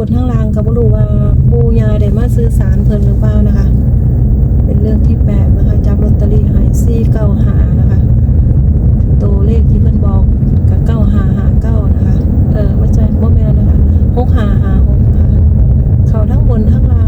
บนทั้งล่างก็บ่รู้ว่าปูยาได้มาซื้อสารเพิ่นหรือเปล่านะคะ เป็นเรื่องที่แปลกนะคะจับลอตเตอรี่ไฮซีเก้าหานะคะ ตัวเลขที่เพิ่นบอกกับ9559นะคะ เออไม่ใช่บ่แม่นนะคะหกหาหาหกนะคะเขาทั้งบนทั้งล่าง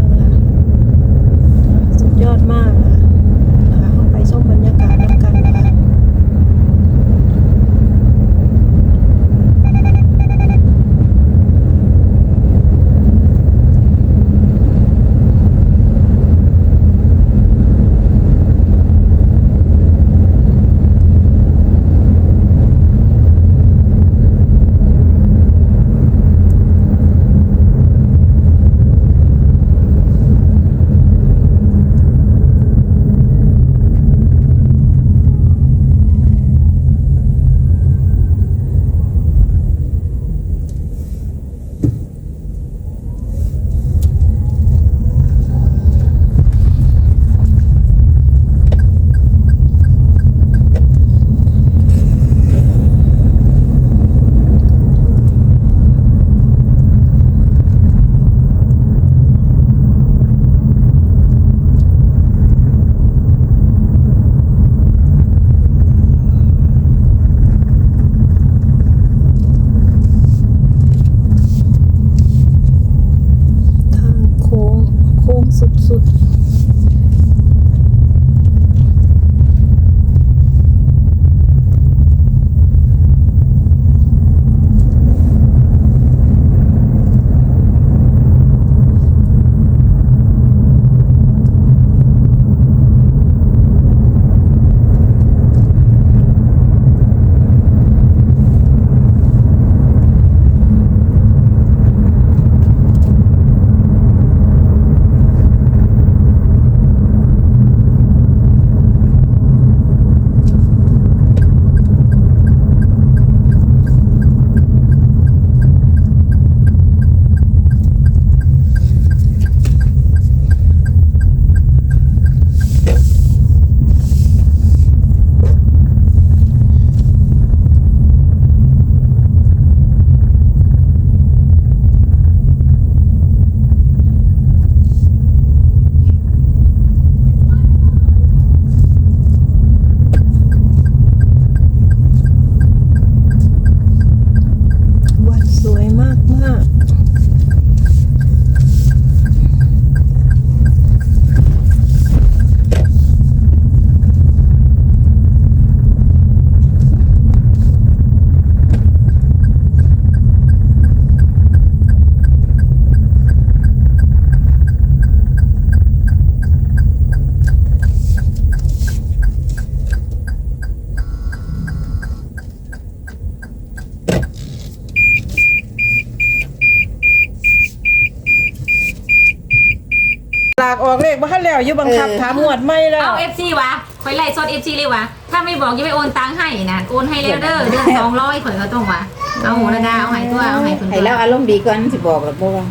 ขบ้านแล้วอยู่บังคับเออ ถามหมวดไม่แล้วเอาเอฟซีวะคอยไล่ซดเอฟซีเลยวะถ้าไม่บอกจะไม่โอนตังค์ให้นะโอนให้แล้วเด้อเดือนสองร้อยข่อยก็ต้องวะเอาหูระดาเอาให้ตัวเอาให้คุณให้เราอารมณ์ดีก่อนสิบอกหรอกบ่ว่า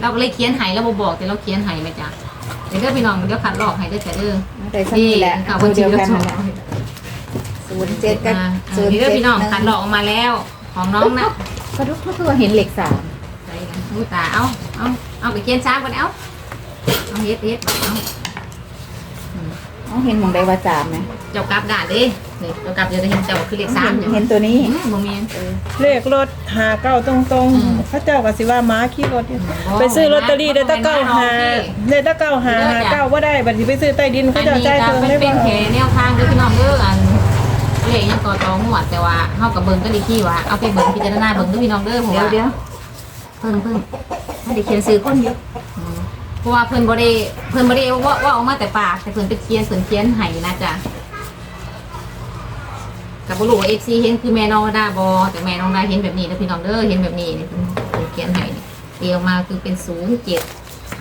เราก็เลยเขียนให้แล้วบ่บอกแต่เราเขียนให้ไหมจ๊ะเดี๋ยวเด้อพี่น้องเดี๋ยวขัดหลอกให้เด้อจ้ะเด้อแต่สักนี่แหละค่ะตับัวญชีเดียวเดียวกันสอนั่งนแหละศูนย์เจ็ดกับอ่าศูนย์เดี๋ยวเจ็ดพี่น้องขัดหลอกออกมาแล้ว ของน้องนะ ก็ทุกทุกตัวเห็นเหล็กสามใส่กันดูตาเอาเอาเอาไปเขียนช้าก่อนเอา เอาเฮ็ดเฮ็ดเอาเขาเห็นหมองใดว่าสามไหมเจ้ากลับด่านเด้นี่เจ้ากลับจะได้เห็นเจ้าคือเลขสามเห็นเห็นตัวนี้อืมบ่มีเลขรถหาเก้าตรงตรงๆอืมพระเจ้าก็สิว่าม้าขี่รถอยู่บ่ไปซื้อลอตเตอรี่ได้แตะเก้าหาบ่ได้ได้แตะเก้าหาหาเก้าว่าได้บัดนี้ไปซื้อใต้ดินเขาจะเอาจ่ายเพิ่มอันได้นี้ก็บ่เป็นแค่แนวทางเด้อพี่น้องเด้ออันเลขยังต่อตองหวดแต่ว่าเฮากับเบิ่งก็ดีที่ว่าเอาไปเบิ่งพิจารณาเบิ่งเด้อพี่น้องเด้อเพราะเดี๋ยวว่าเดี๋ยวเพิ่นเพิ่นไม่ได้เขียนซื้อคนอยู่อืม เพราะว่าเพิ่นบ่ได้เพิ่นบ่ได้ว่าว่าออกมาแต่ปากแต่เพิ่นไปเขียนเพิ่นเขียนให้นะจ๊ะกับบ่รู้ว่า FC เห็นคือแม่น้องดาบ่แต่แม่น้องดาเห็นแบบนี้นะพี่น้องเด้อเห็นแบบนี้นี่เพิ่นเพิ่นเขียนให้นี่เดียวมาคือเป็น07ศูนย์เจ็ด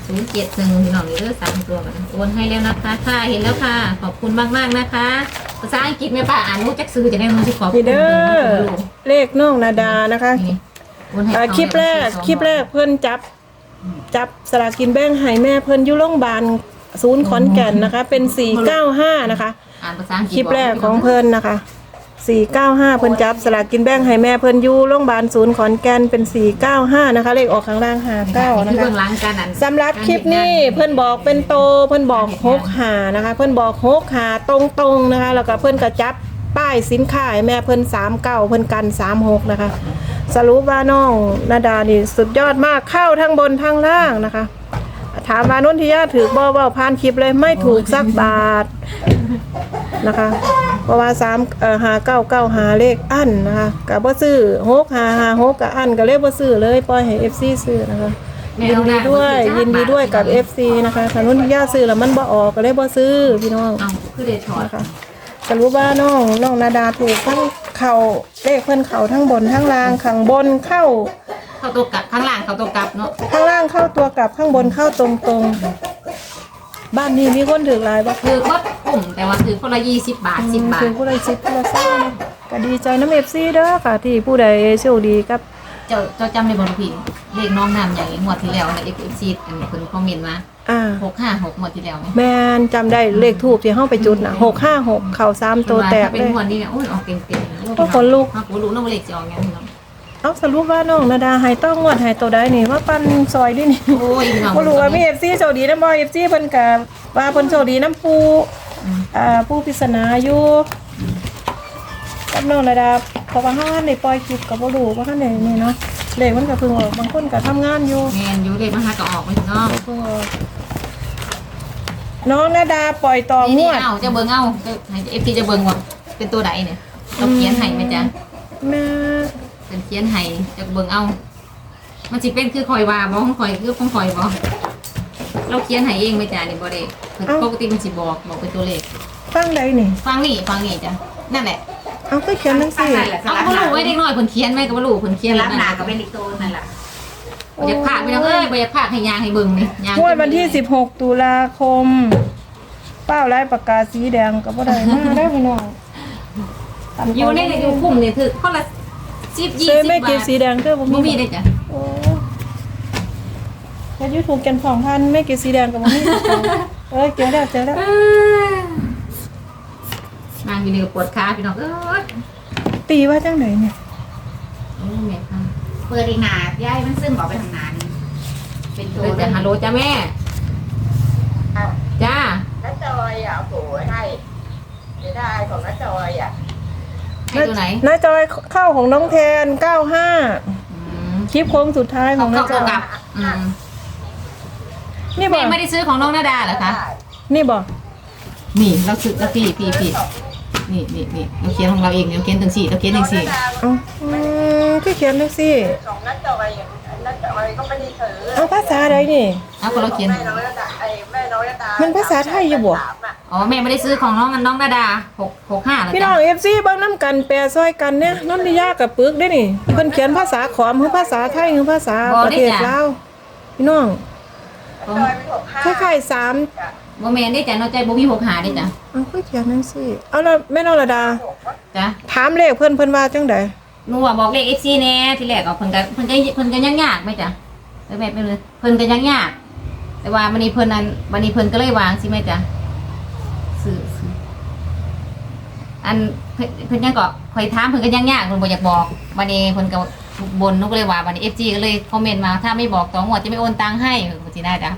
หนึ่งพี่น้องนี่เลือกสามตัวกันโอนให้แล้วนะคะค่ะเห็นแล้วค่ะ ขอบคุณมากมากๆนะคะ ภาษาอังกฤษไหม่ป่าอ่านรู้จักซื้อจะได้รู้ที่ขอบคุนี่ณเด้อเลขน้องนาดานะคะ นี่โอนให้อ่าเขาคลิปแรกสองคลิปแรกเพิ่นจับ จับสลากกินแบ่งให้แม่เพิ่นอยู่โรงพยาบาลศูนย์ขอนแก่นนะคะ เป็น 495 นะคะ อ่านภาษาอังกฤษคลิปแรกของเพิ่นนะคะ 495 เพิ่นจับสลากกินแบ่งให้แม่เพิ่นอยู่โรงพยาบาลศูนย์ขอนแก่นเป็น 495 นะคะ เลขออกข้างล่าง59นะคือคะเบื้องหลังการนั้นสำหรับคลิปนี้เพื่อนบอกเป็นโตเพื่อนบอกหกหานะคะ เพื่อนบอกหกหาตรงๆนะคะ แล้วก็เพื่อนก็จับป้ายสินค้าให้แม่เพื่อนสามเก้าเพื่อนกันสามหกนะคะ สรุปว่าน้องนาดานี่สุดยอดมากเข้าทั้งบนทั้งล่างนะคะ ถามว่านุ่นทิยาถือบ่เบาผ่านคลิปเลยไม่ถูกสักบาทนะคะ เพราะว่าสามเอ่อหาเก้าเก้าหาเลขอันนะคะกับบ่ซื้อหกหาหาหกกับอันก็เลยบ่ซื้อเลยปล่อยให้เอฟซีซื้อนะคะยินดีด้วยยินดีด้วยกับ FC นะคะถนนที่ย่าซื้อแล้วมันบ่ออกก็เลยบ่ซื้อพี่น้องเอาคือเดชอดนะคะ สรุปว่าน้องน้องนาดาถูกทั้งเข่าเลขเพิ่นเข่าทั้งบนทั้งล่างข้างบนเข้า เขาตัวกลับข้างล่างเขาตัวกลับเนาะข้างล่างเข้าตัวกลับข้างบนเข้าตรงๆบ้านนี้มีคนถือหลายบ่คือก็กลุ่มแต่ว่าคือคนละยี่สิบบาทสิบบาทถือผู้ใดสิบผู้ละซ่าก็ดีใจน้ำ FC เด้อค่ะที่ผู้ใดโชคดีกับ เจ้าเจ้าจำในบอลพินเลขน้องน้ำใหญ่งวดที่แล้วในเอฟซีอันคนคอมเมนต์มาอ่าหกห้าหกงวดที่แล้วไหมแม่นจำได้เลขทูบที่เฮาไปจุดน่ะ656เข้าสามตัวแตกเป็นเลยงวดนี้เนี่ยโอ้ยออกเต็มเต็มโอ้ขนลุก ขนลุกน้องเลขจะออกไงพี่น้องเอาสรุปว่าน้องนาดาให้ต้องงวดให้ตัวใดนี่ว่าปันซอยดินี่ โอ้ยพี่น้องบ่รู้ว่ามี FC โชคดีนำบ่ FC เพิ่นก็ว่าเพิ่นโชคดีน้ำผู้อ่าผู้ปริศนาอยู่ กับน้องนาดาเพราะว่าเฮาได้ปล่อยคลิปก็บ่รู้ว่าคันใดนี่เนาะเลขมันก็เพิ่งออกบางคนก็ทำงานอยู่แมนอยู่เลขมาหาก็ออกไปเนาะเพิ่งออกน้องนาดาปล่อยต่องนี่วด เอาจะเบิ่งเอาเอฟซีจะเบิ่งว่าเป็นตัวใดเนี่ยเราเขียนให้ไหมจ๊ะแม่เป็นเขียนให้จะเบิ่งเอา มันสิเป็นคือคอยว่าบ่ของคอยคือของคอยบ่เราเขียนให้เองไหมจ๊ะนี่บ่ได้ปกติมันสิบอกบอกเป็นตัวเลขฟังใดนี่ ฟังนี่ฟังนี่จ้ะนั่นแหละ เอาก็เขียนจังซี่เอาก็รู้ไว้เด็กน้อยเพิ่นเขียนไว้ก็บ่รู้เพิ่นเขียนรับหนาก็ก็เป็นอีกตัวนั่นแหละบ่อยากพากพี่น้องเอ้ยบ่อยากพากให้ยางให้เบิ่งนี่ยางงวดวันที่ 16 ตุลาคม เป้าลายปากกาสีแดงก็บ่ได้มาได้อพี่น้องอยู่ในอยู่คุ้มนี่คือคนละ10ซื้อ20ไม่บาเก็บทสีแดงเด้อบ่บ่มีมีได้จ้ะโอ้แล้วยูทูบกันสองพันไม่เก็บสีแดงก็บ่มีเอ้ยเจอแล้วเจอแล้ว นางอยู่นี่ก็ปวดขาพี่น้องเอ้ยตีว่าจังไหนเนี่ยโอ้แม่ค่ะเปิดอีกหนาย้ายมันซึมออกไปทางหนานี่เป็นตัวเดี๋ยวจะฮัลโหลจ้าแม่จ้าน้าจอยอะโอ้โหให้ไม่ได้ของน้าจอยอะให้ตัวไหนน้าจอยเข้าของน้องแทน95อืมคลิปโค้งสุดท้ายขเขาองน้าเข้าจตัวอยกลับอืมนี่บแม่อกไม่ได้ซื้อของน้องนาดาเหรอคะนี่บอกนี่เราซื้อเราพี่พี่พี่ นี่นี่นี่เราเขียนของเราเองเราเขียนถึงสี่เราเขียนถึงสี่เอาอืมคือเขียนจังซี่ของน้าจอยอย่างน้าจอยก็ไม่ได้ถือเอาภาษาใดนี่ เอาคนเราเขียน แม่น้อยตาไอ้แม่น้อยตามันภาษาไทยอยู่บ่สามอะอ๋อแม่ไม่ได้ซื้อของน้องน้องนาดาหกหกห้าเหรอพี่น้จ๊ะอง FC เบิ่งน้ำกันแปลซอยกันเนี่ยนนทิยากับปึกได้นี่เพิ่นเขียนภาษาขอมหรือภาษาไทยหรือภาษาประเทศลาวพี่น้องน้าจอยเป็นหกห้าคล้ายๆสาม โมเมนได้จ้ะน้องใจโบมีหกหาได้จ้ะเอาคือเขียนจังซี่เอาละแม่นองระดา จ้ะถามเลขเพิ่นเพิ่นว่าจังไดหนูว่าบอกเลขเอฟซีแน่ที่แรกก็เพิ่นก็เพิ่นก็เพิ่นก็ยังยากไหมจ้ะเออแม่ไปเลยเพิ่นก็ยังยาก แต่ว่าวันนี้เพิ่นนั้นวันนี้เพิ่นก็เลยวางสิแม่จ้ะซื้อซื้ออันเพิ่นเพิ่นยังก็คอยถามเพิ่นก็ยังยากเพิ่นบ่อยากบอกวันนี้เพิ่นก็บนหนูก็เลยว่าวันนี้ FG ก็เลยคอมเมนต์มาถ้าไม่บอกต่องวดจะไม่โอนตังค์ให้เออสิได้จ้ะ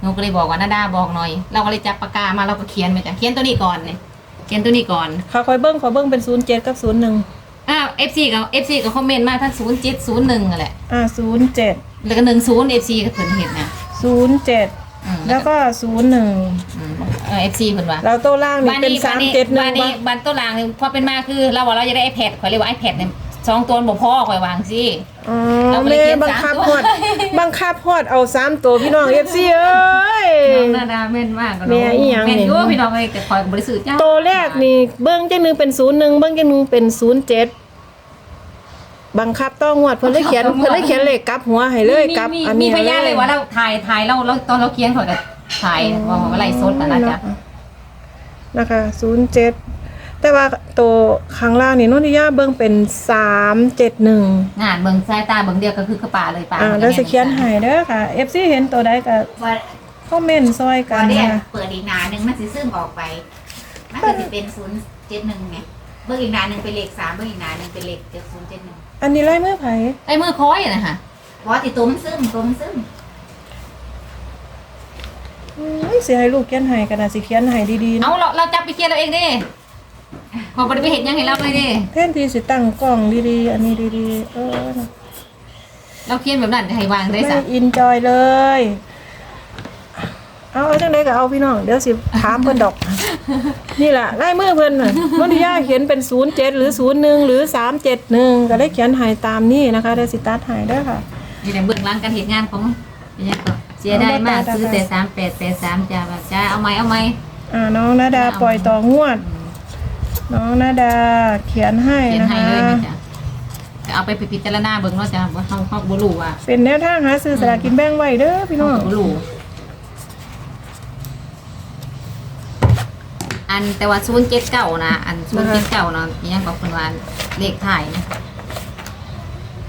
หนูก็เลยบอกว่านาดาบอกหน่อย เราก็เลยจับปากกามาเราก็เขียนไปจ้ะเขียนตัวนี้ก่อนเนี่ยเขียนตัวนี้ก่อนเขาคอยเบิ่งขอเบิ่งเป็น07กับ01อ้าว FC กับ FC ก็คอมเมนต์มาทั้ง0701นั่นแหละอ่า07แล้วก็10 FC ก็เพิ่นเห็นนะ07อืมแล้วก็01อืมเออ FC เพิ่นว่า แล้วตัวล่างนี่เป็นบ้านนี้371บ้านนี้บ่บ้านตัวหลางนี่พอเป็นมาคือเราว่าเราจะได้ iPad ข่อยเรียกว่า iPad เนี่ย สองตัวบ่พอข่อยวางสิ อ๋อเราไม่ได้แม่เขียนบังคับสามฮตัว อดบังคับฮอดเอาสามตัวพี่น้อง FC เอ้ย น้องนาดาแม่นมากแม่อีหยังแม่นนี่อยู่พี่น้องเอ้ยแต่ข่อยก็บ่ได้ซื้อจ้าตัวแรกนี่เบิ้งจังหนึงเป็น01เบิ้งจังหนึงเป็น07บังคับต้องงวดเพิ่นเลยเขียนเพิ่นเลยเขียนเลขกลับหัวให้เลยมีกลับมีอันมีนี้พยานเลยว่าเราถ่ายถ่ายเราเราตอนเราเขียนข่อยก็ถ่ายว่าว่าไลฟ์สดน่ะนะจ๊ะนะคะ07 แต่ว่าตัวข้างล่างนี่นนทิยาเบิ้งเป็น371งานเบิ่งสายตาเบิ่งเดียวก็คือกระป่าเลยป่าอ่าแล้วสิเขียนให้เด้อค่ะ FC เห็นตัวใดก็ว่าคอมเมนต์ซอยพกัอนเรียกนะเปิดอีกหนาหนึ่งมันสิซึมออกไปมันก็จะเป็นศูนย์เจ็ดหนึ่งไงเบิ่งอีกหนาหนึ่งเป็นเลขสามเบิ่งอีกหนาหนึ่งเป็นเลขเจ็ดศูนย์เจ็ดหนึ่งอันนี้ไล่เมื่อไผไอ้มือคอยอะนะคะเพราะว่าติดตัวมันซึมตัวมันซึมอุ้ยสิให้ลูกเขียนให้ก็น่าสิเขียนให้ดีๆเอาเนาะเราเราจับไปเคลียร์เราเองดิ พอบริไปเห็นยังให้เราเลยดิแทนที่สิตั้งกล้องดีๆ อันนี้ดีๆ เออนะเราเขียนแบบนั้นจะให้วางได้ไม่สักอินจอยเลย เอาเอาจังไดก็เอาพี่น้อง เดี๋ยวสิถามเพิ่นดอก นี่แหละไล่มือเพิ่นน่ะนนทิยาเขียนเป็น 07 หรือ 01 หรือ 371 ก็ได้เขียนให้ตามนี้นะคะได้สิตัดให้เด้อค่ะ นี่แหละเบื้องหลังการเหตุงานของเป็นยังก็เสียได้มากซื้อแต่สามแปดแปดสามจ้าแบบจ้าเอาไหมเอาไหมอ่าน้องนาดาปล่อยต่องวด น้องนาดาเขียนให้เขียนนะให้คะเลยแม่จ้าจะเอาไปพิจารณาเบิ่งเนาะจ้าว่าเขาเขาบ่รู้ว่าเป็นแนวทางหาซื้อสลากกินแบ่งไว้เด้อพี่น้องเขาบ่รู้อันแต่ว่าศูนย์เจ็ดเก้านะอันศูนย์เจ็ดเก้านะมียังกับคนว่าเลขถ่ายนะ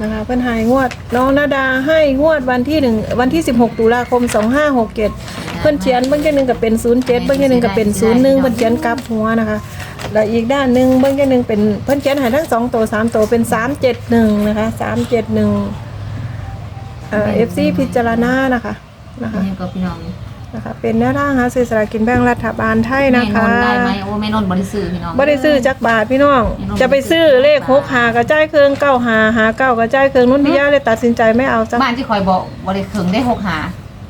นะคะเพิ่นให้งวด น้องนาดาให้งวดวันที่หนึ่งวันที่ 16 ตุลาคม 2567 เพิ่นเขียนเบิ่งจังหนึงก็เป็น 07เบิ่งจังหนึงก็เป็น 01เพิ่นเขียนกลับหัวนะคะ แล้วอีกด้านหนึงเบิ่งจังหนึงเป็นเพิ่นเขียนให้ทั้งสองตัวสามตัวเป็น371นะคะ371เอ่อ FC พิจารณานะคะนะคะ นี่ก็พี่น้องนะคะเป็นแนวทางหาซื้อสลากกินแบ่งรัฐบาลไทยแม่นะนคะนได้ไหมโอ้แม่นนบริสุทธิ์พี่น้อง บ่ได้ซื้อจักบาทพี่น้อง จะไปซื้อเลขหกหากระจายเครื่องเก้าหาหาเก้ากระจายเครื่องนุ่นที่ย่าเลยตัดสินใจไม่เอาจักบ้านที่คอยบอกบริเคิงได้หกหา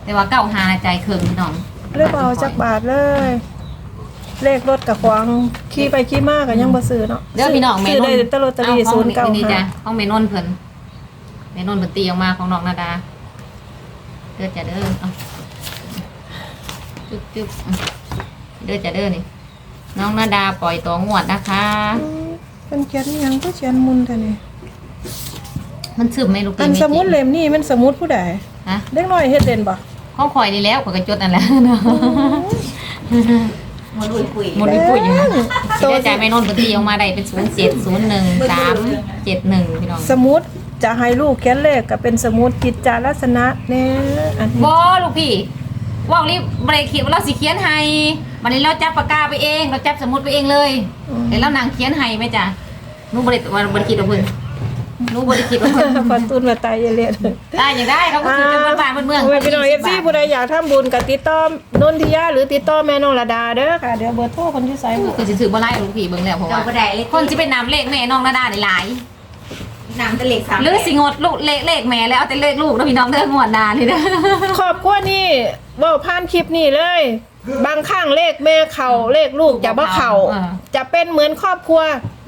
แต่ว่าเก้าหาใจเคิงพี่น้อง เลือกเอาจักบาทเลย เลขรถกับควางขี่ไปขี่มากก็ยังบ่ซื้อเนาะเด้อพี่น้องแม่ซื้อนได้นแต่ลอตเตอรี่เอาศูห้อนงย์เก้านี่จ้ะห้าห้องแม่นนเพิ่นแม่นนเพิ่นตีออกมาของน้องนาดาเด้อจ้ะเด้อเอาจุ๊บจุ๊บอะเด้อจ้ะเด้อนี่ น้องนาดาปล่อยตัวงวดนะคะอืมเป็นเขียนอิหยังก็เขียนมุนเท่านี้มันซึมไหมลูกอันสมุดเล่มนี้มันสมุดผู้ใดฮะเด็กน้อยเฮ็ดเด่นบ่ข้องคอยนี่แล้วข้อยก็จดอันแล้วเนาะ มันลุยคุยหมดไปพูดอยู่ตัวเด้อจ้ะแม่นนเพิ่นตีออกมาได้เป็นศูนย์เจ็ดศูนย์หนึ่งสามเจ็ดหนึ่งพี่น้องสมุดจะให้ลูกเขียนเลขก็เป็นสมุดกิจจาลักษณะแน่อันนี้บอลูกพี่ว่าวรีบเบรกเขียนว่าเราสิเขียนให้วันนี้เราจับปากกาไปเอง เราจับสมุดไปเองเลยเดี๋ยวเรานางเขียนให้ไหมจ้ะหนูบริวันบริคิดว่าเพิ่น หนูบริคิดว่าเพิ่นขอตูนมาตายเยเลียดได้ยังได้เขาก็คือเป็นบ้านๆเมืองโอ้ยพี่น้องเอฟซีผู้ใดอยากทำบุญกับติดต่อนนทิยาหรือติดต่อแม่นองระดาเด้อค่ะเดี๋ยวเบอร์โทรคนที่ใส่บุคือสิถือบ่ไล่ลูกพี่เบิ่งแล้วเพราะเราว่าก็ได้เลขคนสิเป็นนำเลขแม่น้องนาดาได้หลายนำเป็นเลขสามหรือสิงดลูกเลขเลขแม่แล้วเอาแต่เลขลูกแล้วพี่น้องเด้องวดหนานี่เด้อครอบครัวนี่เว่าผ่านคลิปนี่เลย บางข้างเลขแม่เขาเลขลูกจะบ่เขาอ่าจะเป็นเหมือนครอบครัว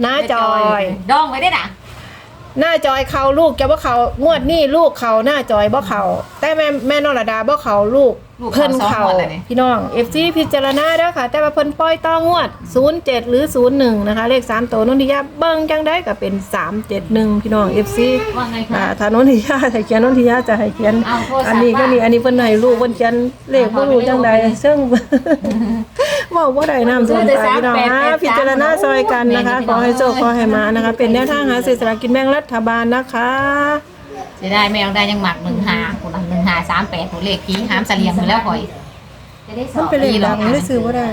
น้าจอย ดองไว้ได้น่ะ หน้าจอยเขาลูกจะบ่เขางวดนี่ลูกเขาหน้าจอยบ่เขาแต่แม่แม่นองระดาบ่เขาลูกลูกเพิ่นเขาสองเขางวดเลยนี่ พี่น้องเอฟซีพิจารณาเด้อค่ะ แต่ว่าเพิ่นปล่อยต่องวด 07 หรือ 01 นะคะ เลข 3 ตัวนนทิยาเบิ่งจังได้ก็เป็น 371 พี่น้อง FC ว่าไงอ่าคะถ้านนทิยาให้เขียนนนทิยาจะให้เขียน เอาโทรศัพท์อันนี้ก็นี่อันนี้เพิ่นให้ลูกเพิ่นเขียนเลขบ่รู้จังใดซึ่ง เว้าบ่ได้นำส่วนตาพี่น้องนะพิจารณาซอยกันนะคะ ขอให้โชคขอให้มานะคะ เป็นแนวทางหาซื้อสลากกินแบ่งรัฐบาลนะคะเสียดายแม่น้องได้ยังหมักหนึ่งหาคนละหนึ่งหาสามแปดตัวเลขผีหามเสลียงอยู่แล้วคอยจะได้สมัอนบเป็นเลขดังได้ซื้อบ่ได้